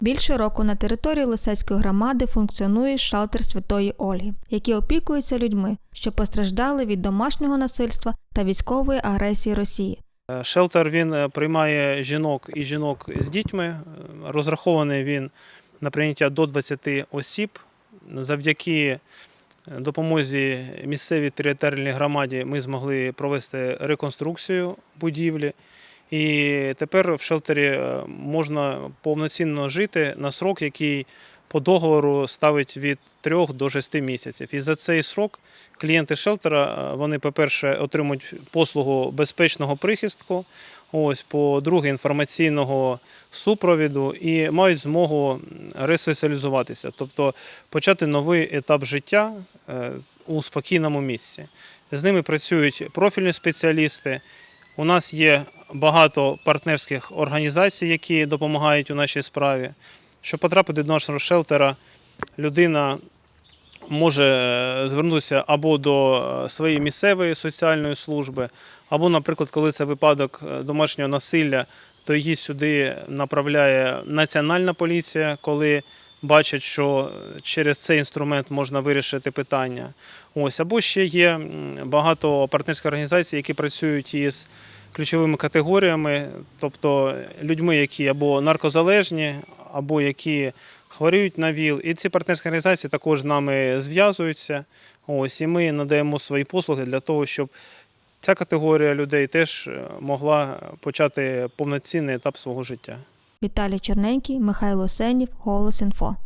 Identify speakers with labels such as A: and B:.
A: Більше року на території Лисецької громади функціонує шалтер Святої Ольги, який опікується людьми, що постраждали від домашнього насильства та військової агресії Росії.
B: Е, Шелтер він е, приймає жінок і жінок з дітьми. Е, Розрахований він на прийняття до 20 осіб. Завдяки допомозі місцевій територіальній громаді ми змогли провести реконструкцію будівлі. І тепер в шелтері е, можна повноцінно жити на срок, який по договору ставить від 3 до 6 місяців. І за цей срок клієнти шелтера, е, вони, по-перше, отримують послугу безпечного прихистку, ось, по-друге, інформаційного супровіду і мають змогу ресоціалізуватися, тобто почати новий етап життя е, у спокійному місці. З ними працюють профільні спеціалісти. У нас є багато партнерських організацій, які допомагають у нашій справі. Щоб потрапити до нашого шелтера, людина може е, звернутися або до е, своєї місцевої соціальної служби, або, наприклад, коли це випадок е, домашнього насилля, то її сюди направляє Національна поліція, коли бачать, що через цей інструмент можна вирішити питання. Ось або ще є багато партнерських організацій, які працюють із ключовими категоріями, тобто людьми, які або наркозалежні, або які хворіють на ВІЛ. І ці партнерські організації також з нами зв'язуються. Ось і ми надаємо свої послуги для того, щоб ця категорія людей теж е, могла почати повноцінний етап свого життя.
A: Віталій Черненький, Михайло Сенів, Голос Інфо.